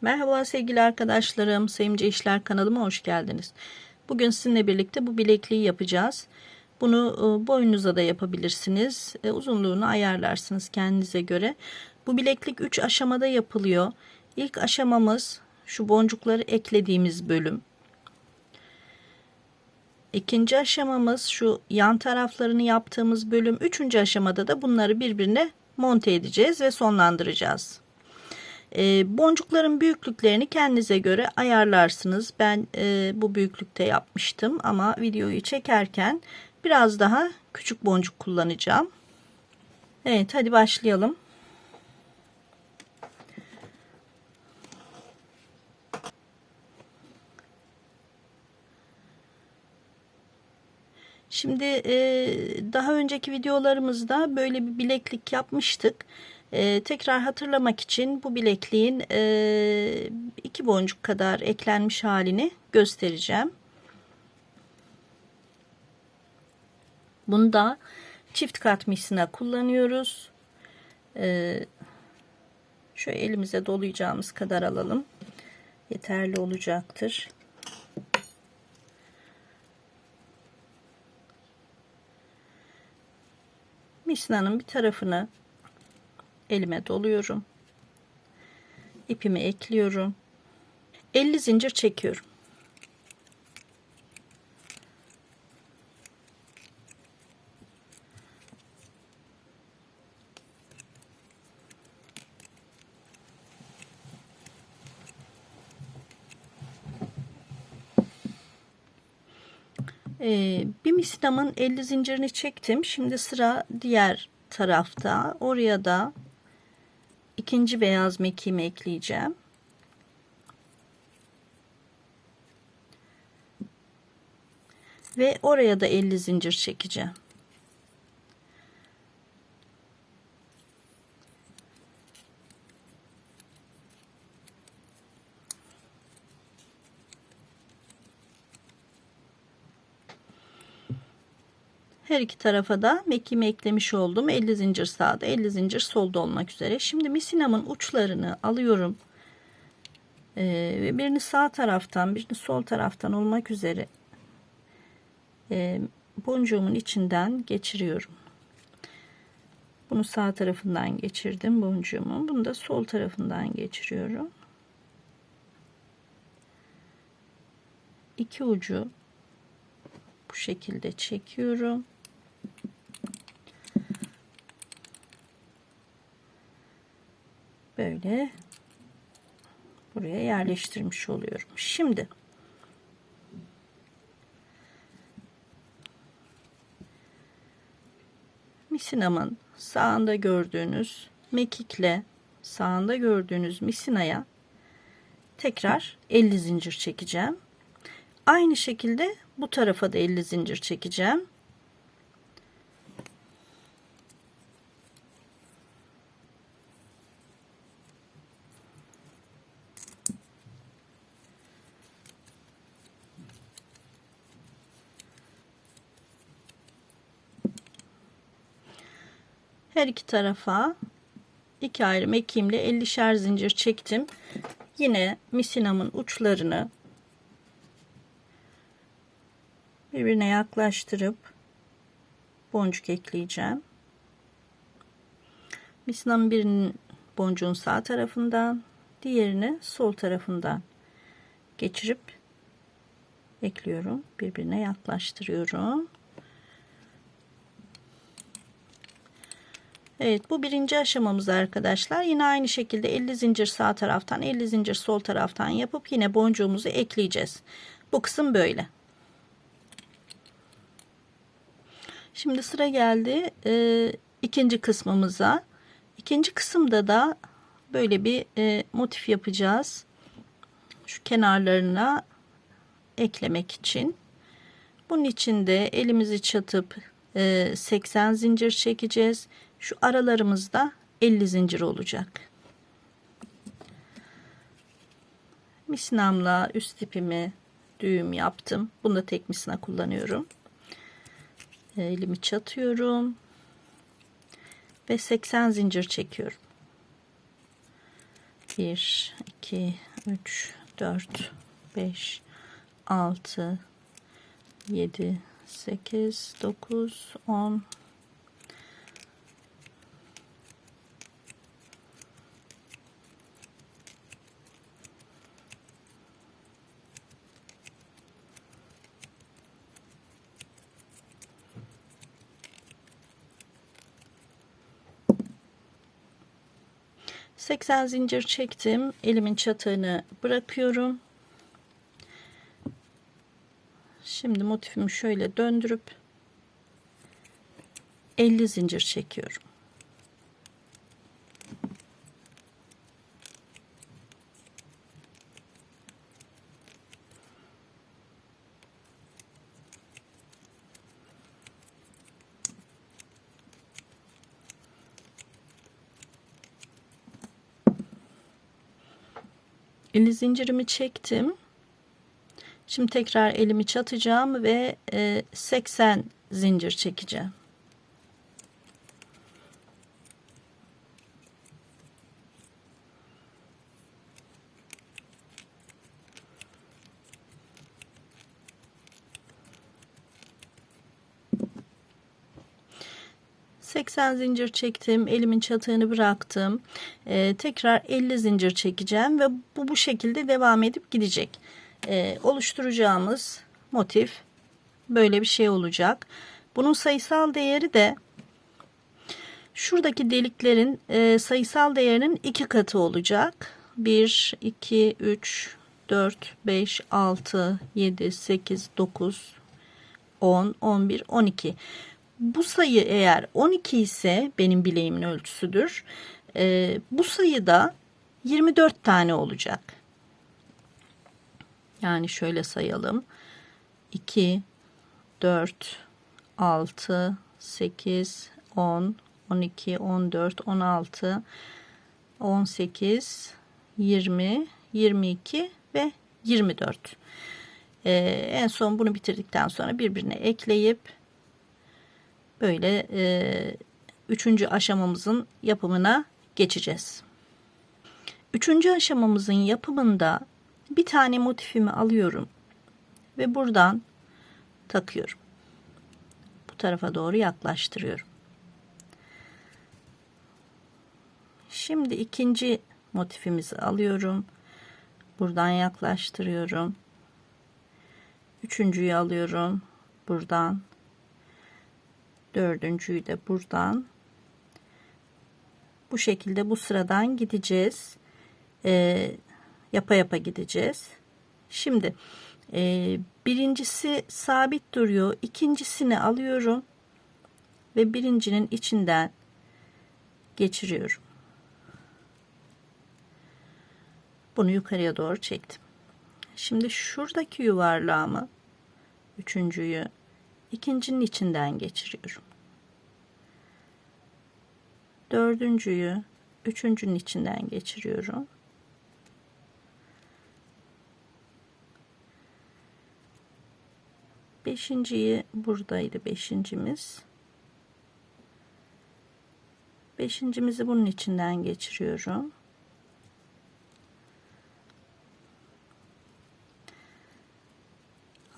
Merhaba sevgili arkadaşlarım, Sevimce İşler kanalıma hoş geldiniz. Bugün sizinle birlikte bu bilekliği yapacağız. Bunu e, boynunuza da yapabilirsiniz. E, Uzunluğunu ayarlarsınız kendinize göre. Bu bileklik 3 aşamada yapılıyor. İlk aşamamız şu boncukları eklediğimiz bölüm. İkinci aşamamız şu yan taraflarını yaptığımız bölüm. Üçüncü aşamada da bunları birbirine monte edeceğiz ve sonlandıracağız. E, boncukların büyüklüklerini kendinize göre ayarlarsınız. Ben e, bu büyüklükte yapmıştım ama videoyu çekerken biraz daha küçük boncuk kullanacağım. Evet hadi başlayalım. Şimdi e, daha önceki videolarımızda böyle bir bileklik yapmıştık. E, tekrar hatırlamak için bu bilekliğin e, iki boncuk kadar eklenmiş halini göstereceğim. Bunu da çift kat misina kullanıyoruz. E, şöyle elimize dolayacağımız kadar alalım. Yeterli olacaktır. Misinanın bir tarafını elime doluyorum. İpimi ekliyorum. 50 zincir çekiyorum. Ee, bir misinamın 50 zincirini çektim. Şimdi sıra diğer tarafta. Oraya da ikinci beyaz mekiğimi ekleyeceğim. Ve oraya da 50 zincir çekeceğim. Her iki tarafa da mekiğimi eklemiş oldum. 50 zincir sağda 50 zincir solda olmak üzere. Şimdi misinamın uçlarını alıyorum. Ee, birini sağ taraftan birini sol taraftan olmak üzere e, boncuğumun içinden geçiriyorum. Bunu sağ tarafından geçirdim boncuğumu. Bunu da sol tarafından geçiriyorum. İki ucu bu şekilde çekiyorum. Böyle buraya yerleştirmiş oluyorum. Şimdi misinamın sağında gördüğünüz mekikle sağında gördüğünüz misinaya tekrar 50 zincir çekeceğim. Aynı şekilde bu tarafa da 50 zincir çekeceğim. Her iki tarafa iki ayrı mekiğimle 50'şer zincir çektim. Yine misinamın uçlarını birbirine yaklaştırıp boncuk ekleyeceğim. Misinamın birinin boncuğun sağ tarafından, diğerini sol tarafından geçirip ekliyorum. Birbirine yaklaştırıyorum. Evet bu birinci aşamamız arkadaşlar. Yine aynı şekilde 50 zincir sağ taraftan 50 zincir sol taraftan yapıp yine boncuğumuzu ekleyeceğiz. Bu kısım böyle. Şimdi sıra geldi e, ikinci kısmımıza. İkinci kısımda da böyle bir e, motif yapacağız. Şu kenarlarına eklemek için. Bunun için de elimizi çatıp e, 80 zincir çekeceğiz. Şu aralarımızda 50 zincir olacak. Misinamla üst ipimi düğüm yaptım. Bunu da tek misina kullanıyorum. Elimi çatıyorum. Ve 80 zincir çekiyorum. 1, 2, 3 4 5 6 7 8 9 10 80 zincir çektim. Elimin çatığını bırakıyorum. Şimdi motifimi şöyle döndürüp 50 zincir çekiyorum. Elli zincirimi çektim. Şimdi tekrar elimi çatacağım ve 80 zincir çekeceğim. ...80 zincir çektim. Elimin çatığını bıraktım. Ee, tekrar 50 zincir çekeceğim. Ve bu bu şekilde devam edip gidecek e, oluşturacağımız motif böyle bir şey olacak. Bunun sayısal değeri de şuradaki deliklerin e, sayısal değerinin iki katı olacak. 1, 2, 3, 4, 5, 6, 7, 8, 9, 10, 11, 12. Bu sayı eğer 12 ise benim bileğimin ölçüsüdür. E, bu sayıda 24 tane olacak. Yani şöyle sayalım. 2, 4, 6, 8, 10, 12, 14, 16, 18, 20, 22 ve 24. Ee, en son bunu bitirdikten sonra birbirine ekleyip böyle e, üçüncü aşamamızın yapımına geçeceğiz. Üçüncü aşamamızın yapımında bir tane motifimi alıyorum ve buradan takıyorum. Bu tarafa doğru yaklaştırıyorum. Şimdi ikinci motifimizi alıyorum. Buradan yaklaştırıyorum. Üçüncüyü alıyorum. Buradan. Dördüncüyü de buradan. Bu şekilde bu sıradan gideceğiz. Ee, yapa yapa gideceğiz. Şimdi e, birincisi sabit duruyor. İkincisini alıyorum ve birincinin içinden geçiriyorum. Bunu yukarıya doğru çektim. Şimdi şuradaki yuvarlağımı üçüncüyü ikincinin içinden geçiriyorum. Dördüncüyü üçüncünün içinden geçiriyorum. Beşinciyi buradaydı beşincimiz. Beşincimizi bunun içinden geçiriyorum.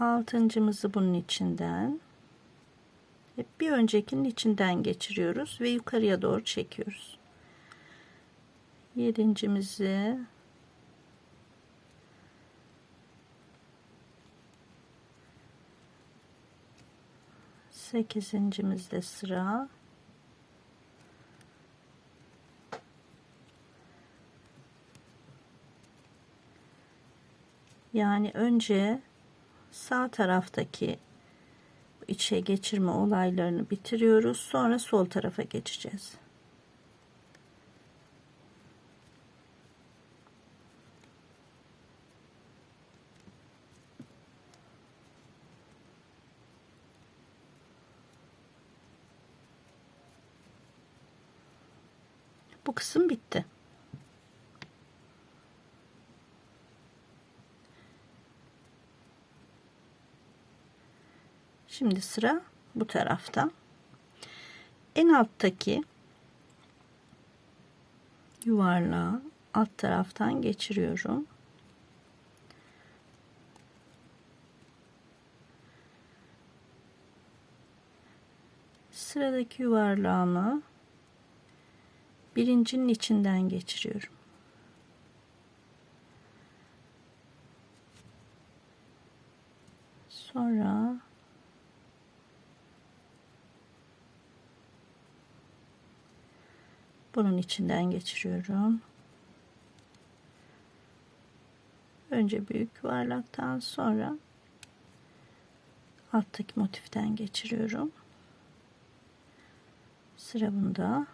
Altıncımızı bunun içinden. Hep bir öncekinin içinden geçiriyoruz ve yukarıya doğru çekiyoruz. Yedincimizi sekizincimizde sıra yani önce sağ taraftaki içe geçirme olaylarını bitiriyoruz sonra sol tarafa geçeceğiz Bu kısım bitti. Şimdi sıra bu tarafta. En alttaki yuvarlağı alt taraftan geçiriyorum. Sıradaki yuvarlağımı birincinin içinden geçiriyorum. Sonra bunun içinden geçiriyorum. Önce büyük yuvarlaktan sonra alttaki motiften geçiriyorum. Sıra bunda.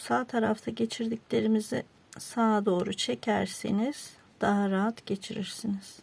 Sağ tarafta geçirdiklerimizi sağa doğru çekerseniz daha rahat geçirirsiniz.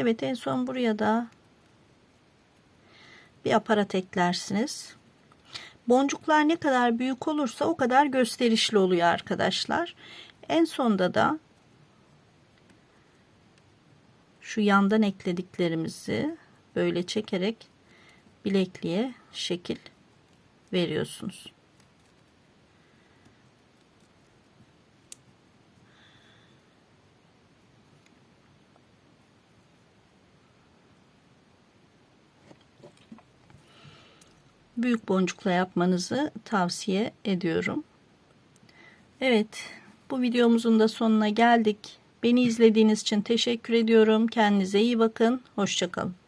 Evet en son buraya da bir aparat eklersiniz. Boncuklar ne kadar büyük olursa o kadar gösterişli oluyor arkadaşlar. En sonda da şu yandan eklediklerimizi böyle çekerek bilekliğe şekil veriyorsunuz. Büyük boncukla yapmanızı tavsiye ediyorum. Evet, bu videomuzun da sonuna geldik. Beni izlediğiniz için teşekkür ediyorum. Kendinize iyi bakın. Hoşçakalın.